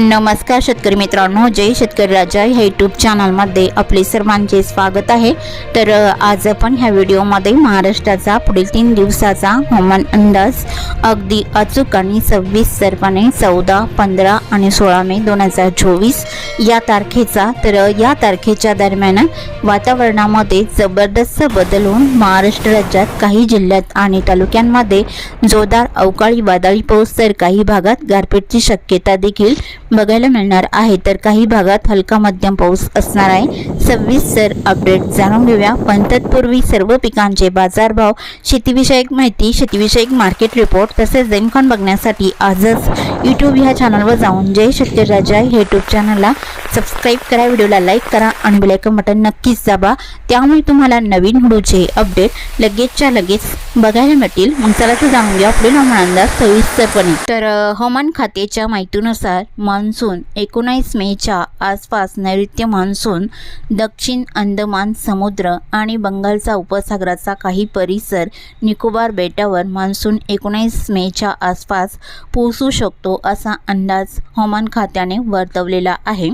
नमस्कार शेतकरी मित्रांनो जय शेतकरी राजा. ह्या यूट्यूब चॅनलमध्ये आपले सर्वांचे स्वागत आहे. तर आज आपण ह्या व्हिडिओमध्ये महाराष्ट्राचा पुढील तीन दिवसाचा हवामान अंदाज अगदी अचूक आणि सव्वीस सव्वीसरपणे चौदा पंधरा आणि सोळा मे दोन हजार चोवीस या तारखेचा. तर या तारखेच्या दरम्यान वातावरणामध्ये जबरदस्त बदल होऊन महाराष्ट्र राज्यात काही जिल्ह्यात आणि तालुक्यांमध्ये जोरदार अवकाळी वादळी पाऊस तर काही भागात गारपीटची शक्यता देखील बघायला मिळणार आहे. तर काही भागात हलका मध्यम पाऊस असणार आहे. सविस्तर अपडेट जाणून घेऊया. पण तत्पूर्वी सर्व पिकांचे बाजारभाव शेतीविषयक माहिती शेतीविषयक मार्केट रिपोर्ट तसेच दैनकॉन बघण्यासाठी आजच यूट्यूब ह्या चॅनलवर जाऊन जय शेतकरी राजा हे यूट्यूब चॅनलला सबस्क्राईब करा. व्हिडिओला लाईक करा आणि बेलायकन बटन नक्कीच दाबा. त्यामुळे तुम्हाला नवीन व्हिडिओचे अपडेट लगेचच्या लगेच बघायला मिळतील. मग चला तर जाणून घ्या पुढील हवामान अंदाज सविस्तरपणे तर हवामान खात्याच्या माहितीनुसार मान्सून एकोणावीस मेच्या आसपास नैऋत्य मान्सून दक्षिण अंदमान समुद्र आणि बंगालचा उपसागराचा काही परिसर निकोबार बेटावर मान्सून एकोणावीस मेच्या आसपास पोहोचू शकतो असा अंदाज हवामान खात्याने वर्तवलेला आहे.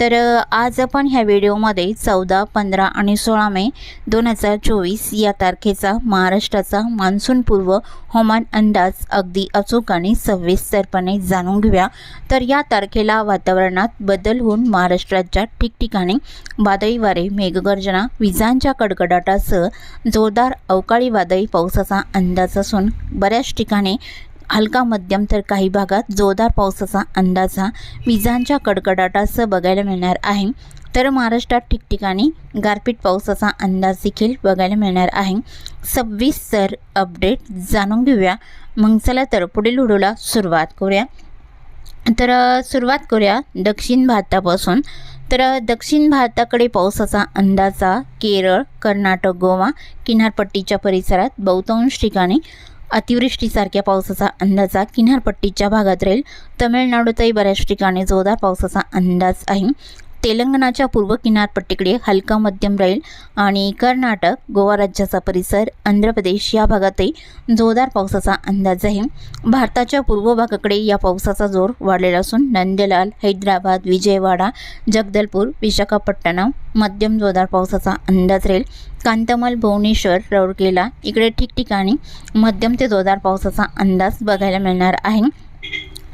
तर आज आपण ह्या व्हिडिओमध्ये चौदा पंधरा आणि सोळा मे दोन हजार चोवीस या तारखेचा महाराष्ट्राचा मान्सूनपूर्व हवामान अंदाज अगदी अचूक आणि सविस्तरपणे जाणून घेऊया. तर या तारखेला वातावरणात बदल होऊन महाराष्ट्राच्या ठिकठिकाणी वादळी वारे मेघगर्जना विजांच्या कडकडाटासह जोरदार अवकाळी वादळी पावसाचा अंदाज असून बऱ्याच ठिकाणी हलका मध्यम तर काही भागात जोरदार पावसाचा अंदाजा विजांच्या कडकडाटासह बघायला मिळणार आहे. तर महाराष्ट्रात ठिकठिकाणी गारपीट पावसाचा अंदाज देखील बघायला मिळणार आहे. सविस्तर अपडेट जाणून घेऊया. मग चला तर पुढील व्हिडिओला सुरुवात करूया. तर सुरुवात करूया दक्षिण भारतापासून. तर दक्षिण भारताकडे पावसाचा अंदाजा केरळ कर्नाटक गोवा किनारपट्टीच्या परिसरात बहुतांश ठिकाणी अतिवृष्टीसारख्या पावसाचा अंदाजा किनारपट्टीच्या भागात राहील. तमिळनाडूतही बऱ्याच ठिकाणी जोरदार पावसाचा अंदाज आहे. तेलंगणाच्या पूर्व किनारपट्टीकडे हलका मध्यम राहील आणि कर्नाटक गोवा राज्याचा परिसर आंध्र प्रदेश या भागातही जोरदार पावसाचा अंदाज आहे. भारताच्या पूर्व भागाकडे या पावसाचा जोर वाढलेला असून नंदलाल हैदराबाद विजयवाडा जगदलपूर विशाखापट्टणम मध्यम जोरदार पावसाचा अंदाज राहील कांतमल भुवनेश्वर रौरकेला इकडे ठिकठिकाणी मध्यम ते जोरदार पावसाचा अंदाज बघायला मिळणार आहे.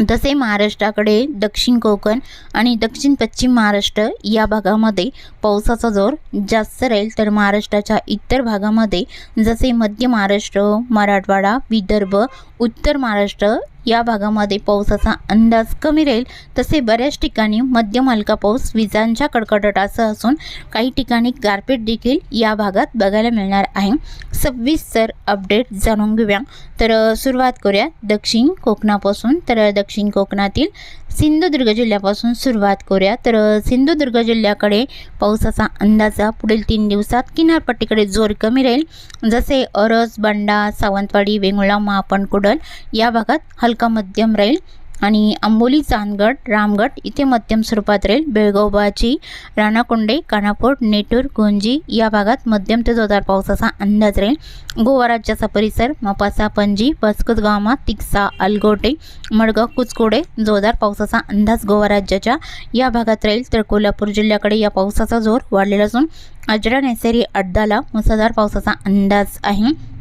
तसे महाराष्ट्राकडे दक्षिण कोकण आणि दक्षिण पश्चिम महाराष्ट्र या भागामध्ये पावसाचा जोर जास्त राहील. तर महाराष्ट्राच्या इतर भागामध्ये जसे मध्य महाराष्ट्र मराठवाडा विदर्भ उत्तर महाराष्ट्र या भागामध्ये पावसाचा अंदाज कमी राहील. तसे बऱ्याच ठिकाणी मध्यम हलका पाऊस विजांच्या कडकडाटासह असून काही ठिकाणी गारपीट देखील या भागात बघायला मिळणार आहे. सविस्तर अपडेट जाणून घेऊया. तर सुरुवात करूया दक्षिण कोकणापासून. तर दक्षिण कोकणातील सिंधुदुर्ग जिल्ह्यापासून सुरुवात करूया. तर सिंधुदुर्ग जिल्ह्याकडे पावसाचा अंदाजा पुढील तीन दिवसात किनारपट्टीकडे जोर कमी राहील. जसे अरस बंडा सावंतवाडी वेंगुळा महापण कुडल या भागात हलका मध्यम राहील आणि आंबोली चांदगड रामगड इथे मध्यम स्वरूपात राहील बेळगावबाची राणाकुंडे राणाकोंडे कानापूर नेटूर गोंजी या भागात मध्यम ते जोरदार पावसाचा अंदाज राहील गोवा राज्याचा परिसर मपासा पणजी बसकुदगामा तिक्सा अलगोटे मडगाव कुचकोडे जोरदार पावसाचा अंदाज गोवा राज्याच्या या भागात राहील तर कोल्हापूर जिल्ह्याकडे या पावसाचा जोर वाढलेला असून अजरा नेसेरी अड्डाला मुसळधार पावसाचा अंदाज आहे.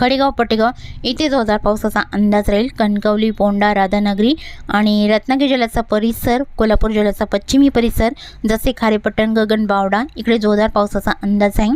खडेगाव पटेगाव इथे जोरदार पावसाचा अंदाज राहील. कणकवली पोंडा राधानगरी आणि रत्नागिरी जिल्ह्याचा परिसर कोल्हापूर जिल्ह्याचा पश्चिमी परिसर जसे खारेपट्टण गगन बावडा इकडे जोरदार पावसाचा अंदाज आहे.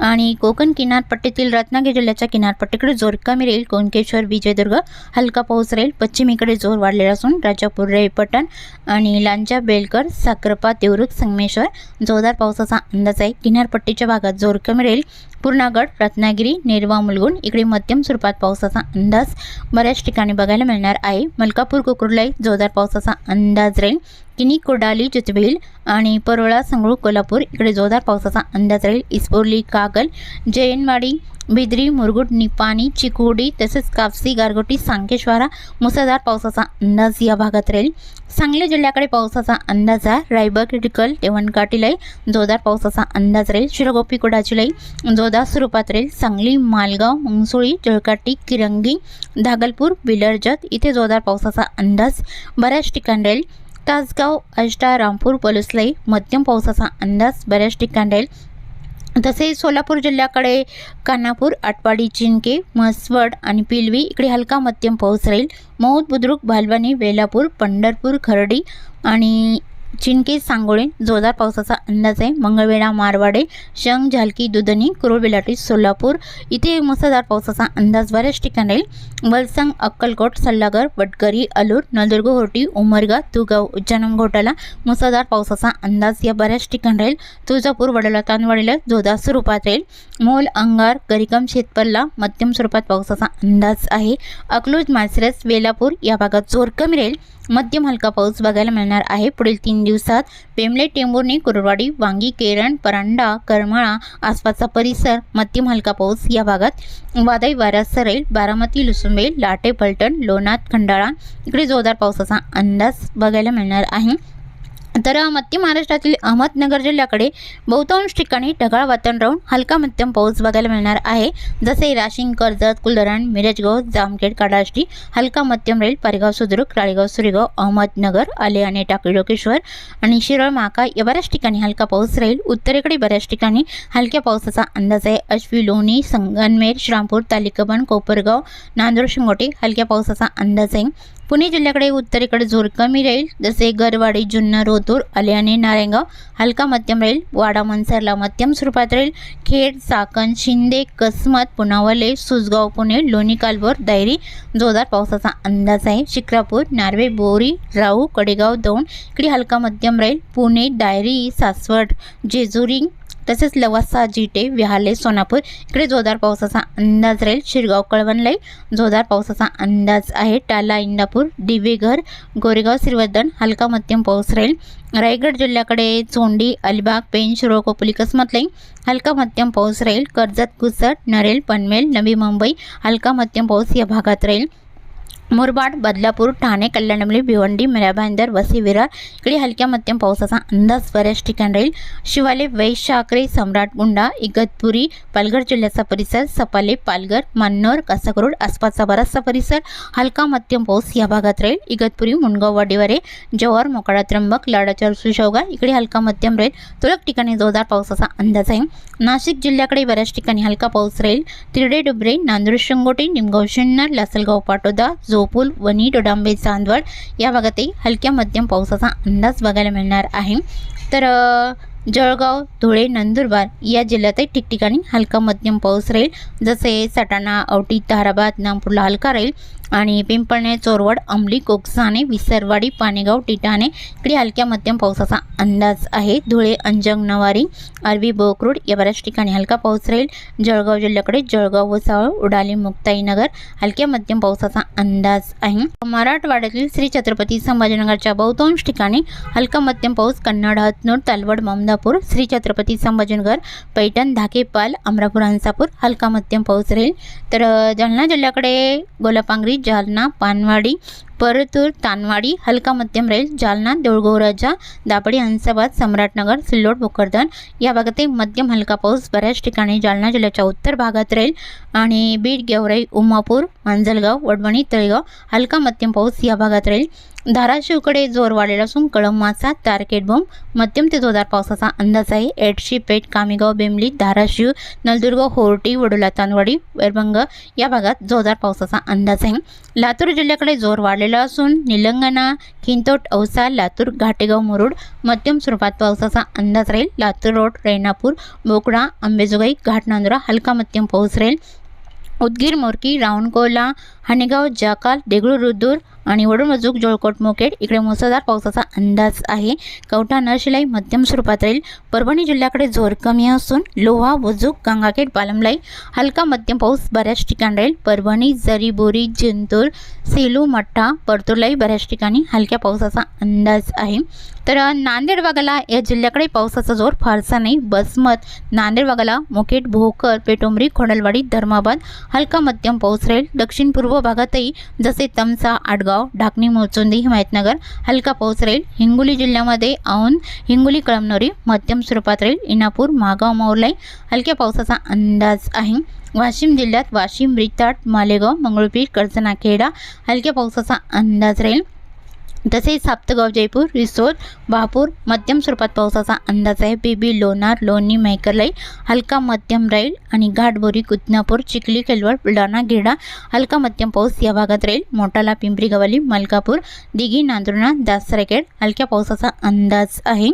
आणि कोकण किनारपट्टीतील रत्नागिरी जिल्ह्याच्या किनारपट्टीकडे जोर कमी राहील. कोणकेश्वर विजयदुर्ग हलका पाऊस राहील. पश्चिमेकडे जोर वाढलेला असून राजापूर रेपटण आणि लांजा बेलकर साखरपा देवरुख संगमेश्वर जोरदार पावसाचा अंदाज आहे. किनारपट्टीच्या भागात जोर कमी राहील. पूर्णागड रत्नागिरी नेरवा मुलगुण इकडे मध्यम स्वरूपात पावसाचा अंदाज बऱ्याच ठिकाणी बघायला मिळणार आहे. मलकापूर कुकुरलाई जोरदार पावसाचा अंदाज राहील. किनी कोडाली चितवेल आणि परोळा संगळू कोल्हापूर इकडे जोरदार पावसाचा अंदाज राहील इस्पोर्ली कागल जयनवाडी बिद्री मुरगुड निपाणी चिकोडी तसेच कापसी गारगोटी सांकेश्वरा मुसळधार पावसाचा अंदाज या भागात राहील सांगली जिल्ह्याकडे पावसाचा अंदाज आहे रायबग डिकल देवणकाटीलाही जोरदार पावसाचा अंदाज राहील शिरगोपी कुडाचीलाही जोरदार स्वरूपात राहील सांगली मालगाव मंगसोळी जळकाटी किरंगी धागलपूर बिलरजत इथे जोरदार पावसाचा अंदाज बऱ्याच ठिकाणी राहील तासगाव आष्टा रामपूर पलुसलाई मध्यम पावसाचा अंदाज बऱ्याच ठिकाणी राहील तसेच सोलापूर जिल्ह्याकडे कानापूर आटपाडी चिंके म्हसवड आणि पिलवी इकडे हलका मध्यम पाऊस राहील. मौद बुद्रुक भालवानी वेलापूर पंढरपूर खर्डी आणि चिंके सांगोळे जोरदार पावसाचा अंदाज आहे. मंगळवेढा मारवाडे शंग झालकी दुधनी कुरुळबेलाटी सोलापूर इथे मुसळधार पावसाचा अंदाज बऱ्याच ठिकाणी राहील. वलसंग अक्कलकोट सल्लागर वटकरी अलूर नळदुर्ग होटी उमरगा तुगाव उच्चानम घोटाला मुसळधार पावसाचा अंदाज या बऱ्याच ठिकाणी राहील. तुळजापूर वडोला तानवाडीला जोरदार स्वरूपात राहील. मोल अंगार गरिकम शेतपल्ला मध्यम स्वरूपात पावसाचा अंदाज आहे. अकलूज मालसरस वेलापूर या भागात जोर कमी राहील. मध्यम हलका पाऊस बघायला मिळणार आहे. पुढील तीन दिवसात पेमले टेंभुर्णी कुरवाडी वांगी केरण परांडा करमाळा आसपासचा परिसर मध्यम हलका पाऊस या भागात. वादळी वारा सरेल बारामती लुसुंबे लाटे पलटण लोणात खंडाळा इकडे जोरदार पावसाचा अंदाज बघायला मिळणार आहे. तर मध्य महाराष्ट्रातील अहमदनगर जिल्ह्याकडे बहुतांश ठिकाणी ढगाळ वातावरण राहून हलका मध्यम पाऊस बघायला मिळणार आहे. जसे राशिंग कर्जत कुलधरण मिरजगाव जामखेड काडाष्टी हलका मध्यम राहील पारगाव सुद्रुक राळेगाव सुरेगाव अहमदनगर आले आणि टाकळी लोकेश्वर आणि शिरळ माका या बऱ्याच ठिकाणी हलका पाऊस राहील. उत्तरेकडे बऱ्याच ठिकाणी हलक्या पावसाचा अंदाज आहे. अश्वी लोणी संगनमेर श्रामपूर तालिकबन कोपरगाव नांदूर शिंगोटे हलक्या पावसाचा अंदाज आहे. पुणे जिल्ह्याकडे उत्तरेकडे जोर कमी राहील. जसे गरवाडी जुन्नर रोतूर अलियाने नारायणगाव हलका मध्यम राहील. वाडा मनसरला मध्यम स्वरूपात राहील. खेड चाकण शिंदे कसमत पुनावले सुसगाव पुणे लोणी कालभोर दैरी जोरदार पावसाचा अंदाज आहे. शिक्रापूर नार्वे बोरी राऊ कडेगाव दौंड इकडे हलका मध्यम राहील. पुणे डायरी सासवड जेजुरी तसेच लवासा जिटे विहाले सोनापूर इकडे जोरदार पावसाचा अंदाज राहील. शिरगाव कळवणलाई जोरदार पावसाचा अंदाज आहे. टाला इंदापूर दिवेघर गोरेगाव श्रीवर्धन हलका मध्यम पाऊस राहील. रायगड जिल्ह्याकडे चोंडी अलिबाग पेन शिरोळ कोपली कसमतलाई हलका मध्यम पाऊस राहील. कर्जत कुसट नरेल पनवेल नवी मुंबई हलका मध्यम पाऊस या भागात राहील. मुरबाड बदलापूर ठाणे कल्याणमली भिवंडी मिराभाईंदर वसी विरार इकडे हलक्या मध्यम पावसाचा अंदाज बऱ्याच ठिकाणी राहील. शिवाले वैशाकरे सम्राटगुंडा इगतपुरी पालघर जिल्ह्याचा परिसर सपाले पालघर मन्नोर कासाकरोड आसपासचा बराचसा परिसर हलका मध्यम पाऊस या भागात राहील. इगतपुरी मुंडगाव वाडीवारे जव्हार मोकाडा त्र्यंबक लाडाचर सुशौगा इकडे हलका मध्यम राहील. तुरळक ठिकाणी जोरदार पावसाचा अंदाज आहे. नाशिक जिल्ह्याकडे बऱ्याच ठिकाणी हलका पाऊस राहील. तिरडे डुबरे नांदूर शिंगोटे निमगाव शिन्नर लासलगाव पाटोदा जो जोपूल वणी डोडांबे चांदवड या भागातही हलक्या मध्यम पावसाचा अंदाज बघायला मिळणार आहे. तर जळगाव धुळे नंदुरबार या जिल्ह्यातही ठिकठिकाणी हलका मध्यम पाऊस राहील. जसे सटाणा औटी ताराबाद नागपूरला हलका राहील. आणि पिंपळणे चोरवड अंबली कोकसाने विसरवाडी पाणेगाव टिटाणे इकडे हलक्या मध्यम पावसाचा अंदाज आहे. धुळे अंजंग नवारी अरबी बोकरूड या बऱ्याच ठिकाणी हलका पाऊस राहील. जळगाव जिल्ह्याकडे जळगाव वसावळ उडाली मुक्ताईनगर हलक्या मध्यम पावसाचा अंदाज आहे. मराठवाड्यातील श्री छत्रपती संभाजीनगरच्या बहुतांश ठिकाणी हलका मध्यम पाऊस कन्नड हतनूर तालवड ममदापूर श्री छत्रपती संभाजीनगर पैठण धाकेपाल अमरापूर अंसापूर हलका मध्यम पाऊस राहील. तर जालना जिल्ह्याकडे गोलापांगरी जालना पानवाडी परतूर तानवाडी हलका मध्यम राहील जालना देऊळगोराजा दापडी हंसाबाद सम्राटनगर सिल्लोड भोकरदन. या भागातही मध्यम हलका पाऊस बऱ्याच ठिकाणी जालना जिल्ह्याच्या उत्तर भागात राहील. आणि बीड गेवराई उमापूर मांजलगाव वडवणी तळेगाव हलका मध्यम पाऊस या भागात राहील. धाराशिवकडे जोर वाढलेला असून कळंबाचा तारकेट बोंब मध्यम ते जोरदार पावसाचा अंदाज आहे. एडशी पेठ कामेगाव बेमली धाराशिव नलदुर्ग होर्टी वडोला तानवाडी वैरभंग या भागात जोरदार पावसाचा अंदाज आहे. लातूर जिल्ह्याकडे जोर वाढलेला असून निलंगणा खिंतोट औसा लातूर घाटेगाव मुरुड मध्यम स्वरूपात पावसाचा अंदाज राहील. लातूर रोड रेणापूर बोकडा अंबेजोगाई घाटनांदुरा हलका मध्यम पाऊस राहील. उदगीर मोरकी रावणकोला हनेगाव जाकाल देगळूर आणि आणि वडूमजूक जोळकोट मोकेट. इकडे मुसळधार पावसाचा अंदाज आहे. कवठा नरशिलाई मध्यम स्वरूपात राहील. परभणी जिल्ह्याकडे जोर कमी असून लोहा वजूक गंगाखेड पालमलाई हलका मध्यम पाऊस बऱ्याच ठिकाणी राहील. परभणी जरीबोरी जिंतूर सेलू मठ्ठा परतुरलाई बऱ्याच ठिकाणी हलक्या पावसाचा अंदाज आहे. तर नांदेड भागाला या जिल्ह्याकडे पावसाचा जोर फारसा नाही. बसमत नांदेड भागाला मुखेड भोकर पेटुंबरी खोडलवाडी धर्माबाद हलका मध्यम पाऊस राहील. दक्षिण पूर्व भागातही जसे तमसा आडगाव ढाकणी मोचुंदी हिमायतनगर हलका पाऊस राहील. हिंगोली जिल्ह्यामध्ये औंध हिंगोली कळमनोरी मध्यम स्वरूपात राहील. इनापूर मागाव माऊलाई हलक्या पावसाचा अंदाज आहे. वाशिम जिल्ह्यात वाशिम रिताट मालेगाव मंगळपीर कर्जनाखेडा हलक्या पावसाचा अंदाज राहील. तसेच साप्तगाव जयपूर रिसोड बहापूर मध्यम स्वरूपात पावसाचा अंदाज आहे. बेबी लोणार लोणी मैकलाई हलका मध्यम राहील आणि घाटबोरी कुदनापूर चिखली केलवड बुलढाणा घेडा हलका मध्यम पाऊस या भागात राहील. मोटाला पिंपरी गवाली मलकापूर दिघी नांदुर्णा दासरखेड हलक्या पावसाचा अंदाज आहे.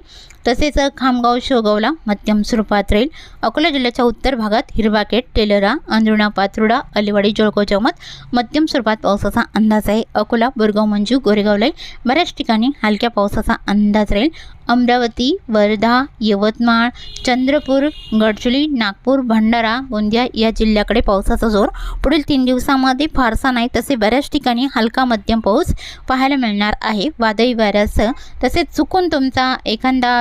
तसेच खामगाव शोगावला मध्यम स्वरूपात राहील अकोला जिल्ह्याच्या उत्तर भागात हिरवाकेट टेलरा अंजुणा पात्रुडा अलिवाडी जोळको चौमत मध्यम स्वरूपात पावसाचा अंदाज आहे. अकोला बोरगाव मंजू गोरेगावला बऱ्याच ठिकाणी हलक्या पावसाचा अंदाज राहील अमरावती वर्धा यवतमाळ चंद्रपूर गडचिरोली नागपूर भंडारा गोंदिया या जिल्ह्याकडे पावसाचा जोर पुढील तीन दिवसामध्ये फारसा नाही. तसे बऱ्याच ठिकाणी हलका मध्यम पाऊस पाहायला मिळणार आहे. वादळी वाऱ्यासह तसेच चुकून तुमचा एखादा